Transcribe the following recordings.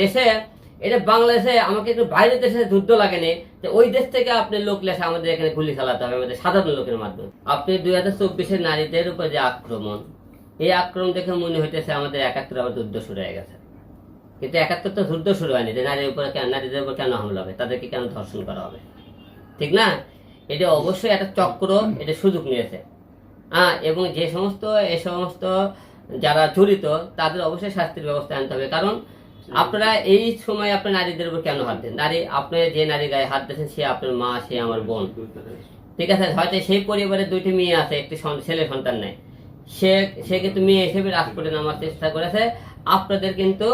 দেশে, এটা বাংলাদেশে, আমাকে একটু বাইরের দেশে যুদ্ধ লাগেনি যে ওই দেশ থেকে আপনি লোক লেসে আমাদের এখানে গুলি চালাতে হবে, আমাদের সাধারণ লোকের মাধ্যমে। আপনি দুই হাজার চব্বিশের নারীদের উপর যে আক্রমণ, এই আক্রমণ দেখে মনে হইতেছে আমাদের একাত্তর আবার যুদ্ধ শুরু হয়ে গেছে। কিন্তু একাত্তর তো যুদ্ধ শুরু হয়নি, যে নারীর উপরে কেন নারীদের উপর কেন হামলা হবে, তাদেরকে কেন ধর্ষণ করা হবে? ঠিক না? এটা অবশ্যই একটা চক্র, এটা সুযোগ নিয়েছে। হ্যাঁ এবং যে সমস্ত, এ সমস্ত যারা জড়িত, তাদের অবশ্যই শাস্তির ব্যবস্থা আনতে হবে। কারণ আপনারা এই সময় আপনার নারীদের উপর কেন হাত দেন? নারী আপনার যে নারী গায়ে হাত দিয়েছেন, সে আপনার মা, সে আমার বোন। ঠিক আছে? হয়তো সেই পরিবারে দুইটি মেয়ে আছে, একটি ছেলে সন্তান নেই। সে সে কিন্তু মেয়ে হিসেবে রাজপথে নামার চেষ্টা করেছে। আপনাদের কিন্তু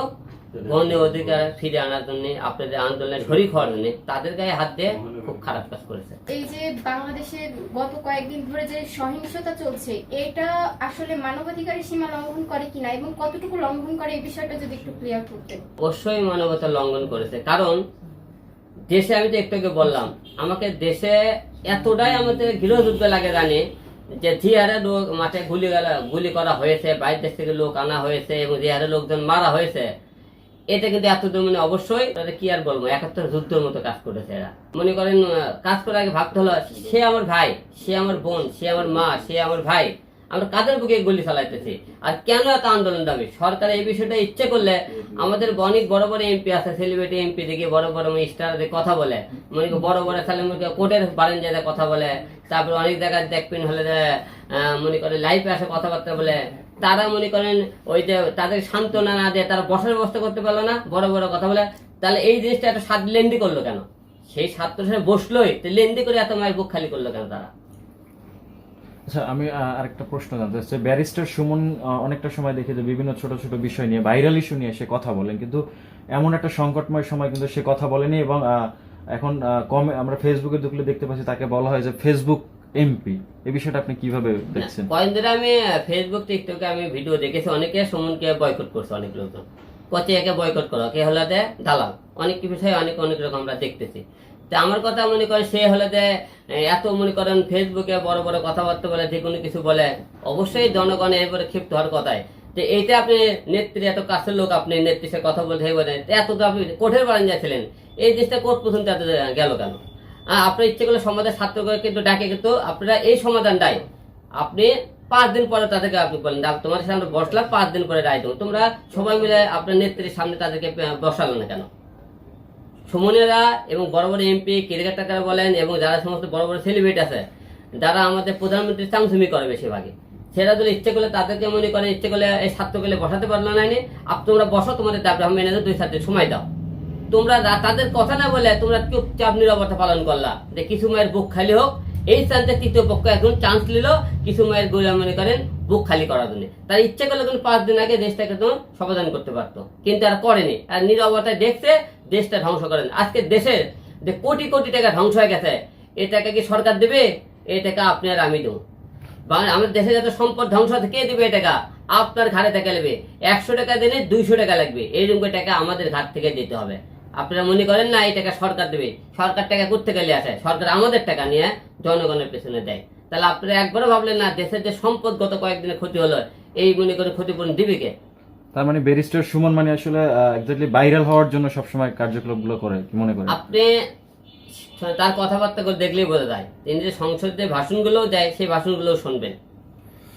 বন্য অধিকার ফিরে আনার জন্য আপনাদের আন্দোলনে শরিক হওয়ার জন্য তাদের গায়ে হাত দিয়ে খুব খারাপ কাজ করেছে। এই যে বাংলাদেশে গত কয়েকদিন ধরে যে সহিংসতা চলছে এটা আসলে মানবাধিকারের সীমা লঙ্ঘন করে কিনা এবং কতটুকু লঙ্ঘন করে এই বিষয়টা যদি একটু ক্লিয়ার করতেন। অবশ্যই মানবতা লঙ্ঘন করেছে। কারণ দেশে আমি তো একটু আগে বললাম আমাকে দেশে এতটাই আমাদের গৃহযুদ্ধ লাগে জানি যে যে হারে লোক মাঠে গুলি গুলি করা হয়েছে বাইরের দেশ থেকে লোক আনা হয়েছে এবং যে হারে লোকজন মারা হয়েছে। এটা কিন্তু এত মানে অবশ্যই তাদের কি আর বলব? একাত্তর যুদ্ধের মতো কাজ করেছে এরা। মনে করেন কাজ করার আগে ভাবতে হলো, সে আমার ভাই, সে আমার বোন, সে আমার মা, সে আমার ভাই, আমরা কাদের বুকে গুলি চালাইতেছি? আর কেন এত আন্দোলন দাবি সরকার এই বিষয়টা ইচ্ছে করলে আমাদের অনেক বড় বড় এমপি আছে সেলিব্রিটি এমপি দেখে বড় বড় স্টার কথা বলে। মনে করি বড় বড় ছেলে মনে করি কোর্টের বারান্দায় কথা বলে। তারপরে অনেক জায়গায় দেখবেন হলে মনে করে লাইফে আসে কথাবার্তা বলে। তারা মনে করেন ওই যে তাদের সান্ত্বনা না দিয়ে তারা বসার ব্যবস্থা করতে পারল না, বড় বড় কথা বলে। তাহলে এই জিনিসটা একটা সাত লেন্দি করল কেন? সেই ছাত্র সাথে বসলোই, তো লেন্দি করে এত মায়ের বুক খালি করল কেন তারা? আচ্ছা আমি আরেকটা প্রশ্ন জানতে চাচ্ছি। ব্যারিস্টার সুমন অনেকটা সময় দেখি যে বিভিন্ন ছোট ছোট বিষয় নিয়ে, ভাইরাল ইস্যু নিয়ে সে কথা বলেন, কিন্তু এমন একটা সংকটময় সময় কিন্তু সে কথা বলেনি এবং এখন কমে আমরা ফেসবুকে ঢুকলে দেখতে পাচ্ছি তাকে বলা হয় যে ফেসবুক এমপি এই বিষয়টা আপনি কীভাবে দেখছেন? কয়েকদিন ধরে আমি ফেসবুক টিকটকে আমি ভিডিও দেখেছি, অনেকে সুমনকে বয়কট করছে অনেক লোকজন। কচে একে বয়কট করো, কে হলো দে দালাল। অনেক বিষয়ে অনেক অনেক রকম আমরা দেখতেছি। তা আমার কথা মনে করে সে হলে যে এত মনে করেন ফেসবুকে বড় বড় কথাবার্তা বলে, যে কোনো কিছু বলে, অবশ্যই জনগণের এরপরে ক্ষিপ্ত হওয়ার কথায় যে এইটা আপনি নেত্রী, এত কাছের লোক আপনি নেত্রী সাথে কথা বলতে বলেন এত তো আপনি কোর্টের বারান যাচ্ছিলেন। এই জিনিসটা কোর্ট পর্যন্ত এত গেল কেন? আপনার ইচ্ছে করলে সমাজের ছাত্রকে কিন্তু ডাকে কিন্তু আপনারা এই সমাধানটাই। আপনি পাঁচ দিন পরে তাদেরকে আপনি বলেন "দেখ, তোমার সামনে বসলাম পাঁচ দিন পরে রায় দেবো। তোমরা সবাই মিলে আপনার নেত্রীর সামনে তাদেরকে বসালো না কেন? সুমনেরা এবং বড় বড় এমপি ক্রিকেটাররা বলেন এবং যারা সমস্ত বড় বড় সেলিব্রিটি আছে যারা আমাদের প্রধানমন্ত্রী চামচুমি করে বেশিরভাগই সেটা যদি ইচ্ছে করলে তাদেরকে মনে করে ইচ্ছে করলে এই ছাত্রগুলো বসাতে পারল না আপ তোমরা বসো তোমাদের দাবি মেনে দুই ছাত্রের সময় দাও। তোমরা তাদের কথা না বলে তোমরা চুপচাপ নিরবতা পালন করলা। যে কিছু মায়ের বুক খালি হোক, এই চান্সে তৃতীয় পক্ষ এখন চান্স নিল কিছু মায়ের গোলা মনে করেন বুক খালি করার জন্য। তার ইচ্ছে করলে কিন্তু পাঁচ দিন আগে দেশটাকে তো সমাধান করতে পারতো। কিন্তু আর করেনি। আর নিরবতায় দেখছে দেশটা ধ্বংস করেন আজকে দেশের যে কোটি কোটি টাকা ধ্বংস হয়ে গেছে, এই টাকা কি সরকার দেবে? এই টাকা আপনি আর আমি দেবো। বাংলা আমাদের দেশে যত সম্পদ ধ্বংস কে দেবে টাকা? আপনার ঘাড়ে টাকা নেবে একশো টাকা দিলে দুইশো টাকা লাগবে। এইরকম টাকা আমাদের ঘাট থেকে দিতে হবে। আপনারা মনে করেন না এই টাকা সরকার দেবে? সরকার টাকা করতে গেলে আসে? সরকার আমাদের টাকা নিয়ে জনগণের পেছনে দেয়। তাহলে আপনারা একবারও ভাবলেন না দেশের যে সম্পদ গত কয়েকদিনে ক্ষতি হলো এই মনে করে ক্ষতিপূরণ দিবে কে? তার মানে ব্যারিস্টার সুমন মানে আসলে এক্স্যাক্টলি ভাইরাল হওয়ার জন্য সবসময় করে কি মনে করেন? আপনি তার কথাবার্তা করে দেখলেই বোঝা যায়। তিনি যে সংসদে ভাষণগুলোও দেয় সেই ভাষণগুলোও শুনবেন।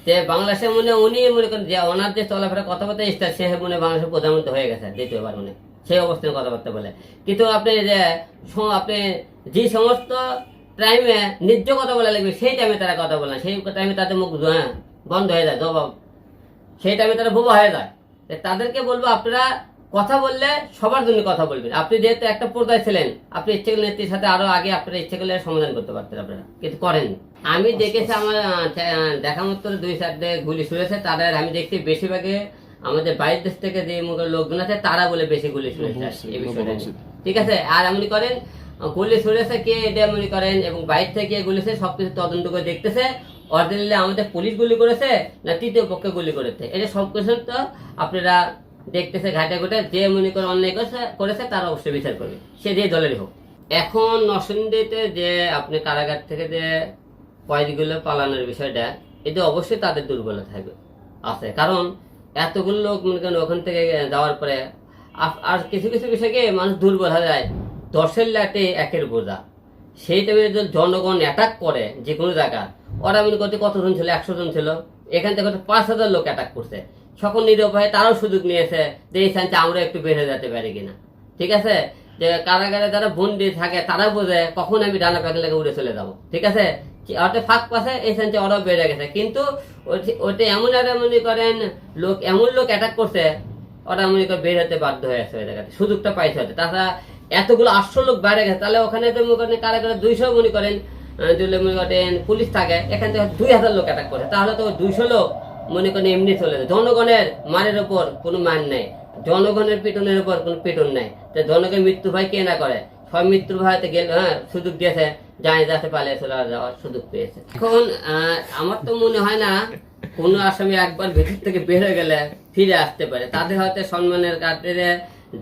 যে বাংলাদেশে মনে উনি মনে করেন যে ওনার যে চলাফেরা কথাবার্তা স্টার সে মনে বাংলাদেশের প্রধানমন্ত্রী হয়ে গেছে দ্বিতীয়বার মনে। সেই অবস্থায় কথাবার্তা বলে। কিন্তু আপনি যে আপনি যে সমস্ত টাইমে ন্যায্য কথা বলা লাগবে সেই টাইমে তারা কথা বলে সেই টাইমে তাদের মুখ হ্যাঁ, বন্ধ হয়ে যায় জবাব। সেই টাইমে তারা বোবা হয়ে যায়। তাদেরকে বলব আপনারা কথা বললে সবার জন্য কথা বলবেন। আপনি যেহেতু একটা পর্দায় ছিলেন আপনি ইচ্ছে করলে নেত্রীর সাথে আরও আগে আপনারা ইচ্ছে করলে সমাধান করতে পারতেন আপনারা। কিন্তু করেন। আমি দেখেছি আমার দেখা মতো দুই সাইডে গুলি শুনেছে তাদের আমি দেখছি বেশিরভাগে আমাদের বাইরের দেশ থেকে যে লোকজন আছে তারা বলে বেশি গুলি শুনেছে এই বিষয়টা নিয়ে। ঠিক আছে? আর এমনি করেন গুলি শুনেছে কে এটা এমনি করেন এবং বাইরে থেকে গুলিছে সবকিছু তদন্ত করে দেখতেছে অরিজিনালি আমাদের পুলিশ গুলি করেছে না তৃতীয় পক্ষে গুলি করেছে। এটা সব কিছু তো আপনারা দেখতেছে ঘাটে ঘুটে যে মনে করে অন্যায় করেছে করেছে তারা অবশ্যই বিচার করবে। সে যে দলেরই হোক। এখন নরসিংদীতে যে আপনি কারাগার থেকে যে কয়েদিগুলো পালানোর বিষয়টা এতে অবশ্যই তাদের দুর্বলতা থাকবে। আছে। কারণ এতগুলো লোক মনে করেন ওখান থেকে যাওয়ার পরে আর কিছু কিছু বিষয়কে মানুষ দুর্বল হয়ে যায়। দশের লাটে একের বোঝা। সেই টাইমে যদি জনগণ অ্যাটাক করে যে কোনো জায়গা, ওরা মনে করতে কতজন ছিল? একশো জন ছিল। এখান থেকে পাঁচ হাজার লোক অ্যাটাক করছে। সকল নিরুপায় তারাও সুযোগ নিয়েছে যে এই চান্সে আমরা একটু বেড়ে যেতে পারি কিনা। ঠিক আছে? যে কারাগারে যারা বন্দি থাকে তারা বোঝে কখন আমি ডানা লেগে উড়ে চলে যাব। ঠিক আছে? ওটা ফাঁক পাশে এই সেন্সে ওরাও বেড়ে গেছে। কিন্তু ওটা এমন একটা মনে করেন, লোক এমন লোক অ্যাটাক করছে ওরা মনে করে বের হতে বাধ্য হয়ে আছে ওই জায়গাতে। সুযোগটা পাইছে হয়তো। তাছাড়া এতগুলো আটশো লোক বাইরে গেছে। তাহলে ওখানে তো মনে করেন কারাগারে দুইশো মনে করেন যদি মনে করেন পুলিশ থাকে, এখান থেকে দুই হাজার লোক অ্যাটাক করে তাহলে তো দুইশো লোক মনে করেন এমনি চলে যায়। জনগণের মানের উপর কোনো মান নেই। জনগণের পিটনের উপর কোনো পিটন নেই। তো জনগণের মৃত্যু ভয় কে না করে? সব মৃত্যুর ভয়তে গেল হ্যাঁ সুযোগ দিয়েছে। যাতে পালিয়ে চলে যাওয়ার সুযোগ পেয়েছে। এখন আমার তো মনে হয় না, কোনো আসামি একবার ভেতর থেকে হয়ে গেলে ফিরে আসতে পারে। তাদের হয়তো সম্মানের কাটে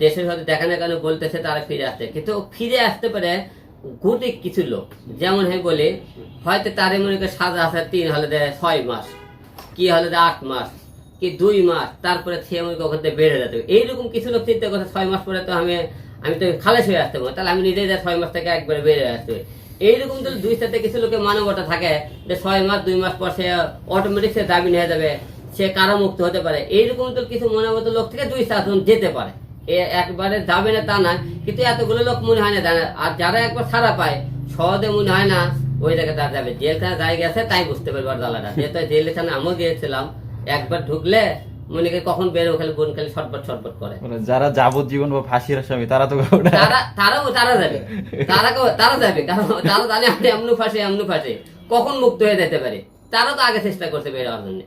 দেশের হয়তো দেখানো কেন বলতেছে, তারা ফিরে আসতে। কিন্তু ফিরে আসতে পারে গুটি কিছু লোক। যেমন হ্যাঁ বলি, হয়তো তারে মনে করে সাজা আছে তিন, হলে দেয় ছয় মাস, কি হলে দেয় আট মাস, কি দুই মাস, তারপরে ওখান থেকে বেড়ে যেতে। এইরকম কিছু লোক চিন্তা করছে, ছয় মাস পরে তো আমি আমি তো খালাস হয়ে আসতে পারব। তাহলে আমি নিজেই ছয় মাস থেকে একবারে বেড়ে আসতে। এইরকম তো দুই সাথে কিছু লোকের মানবতা থাকে যে ছয় মাস, দুই মাস পর সে অটোমেটিক সে দাবি নিয়ে যাবে, সে কারও মুক্ত হতে পারে। এইরকম তো কিছু মনোবত লোক থেকে দুই সাতজন যেতে পারে। একবারে যাবে না তা না, কিন্তু এতগুলো লোক মনে হয় না আর যারা একবার ছাড়া পায়, সহজে মনে হয় না ওই জায়গায় তার যাবে। জেলখানা যাই গেছে তাই বুঝতে পারবে জ্বালাটা। যেহেতু জেলখানে আমিও গিয়েছিলাম, একবার ঢুকলে মনে করি কখন বেরো খালি বোন খালি ছটপট ছটপট করে। মানে যারা যাবজ্জীবন বা ফাঁসির আসামি তারা তো তারা তারাও তারা যাবে। তারা তারা যাবে। কারণ তারা জানে আপনি এমন ফাঁসে এমন ফাঁসে। কখন মুক্ত হয়ে যেতে পারে? তারা তো আগে চেষ্টা করছে বের হওয়ার জন্য।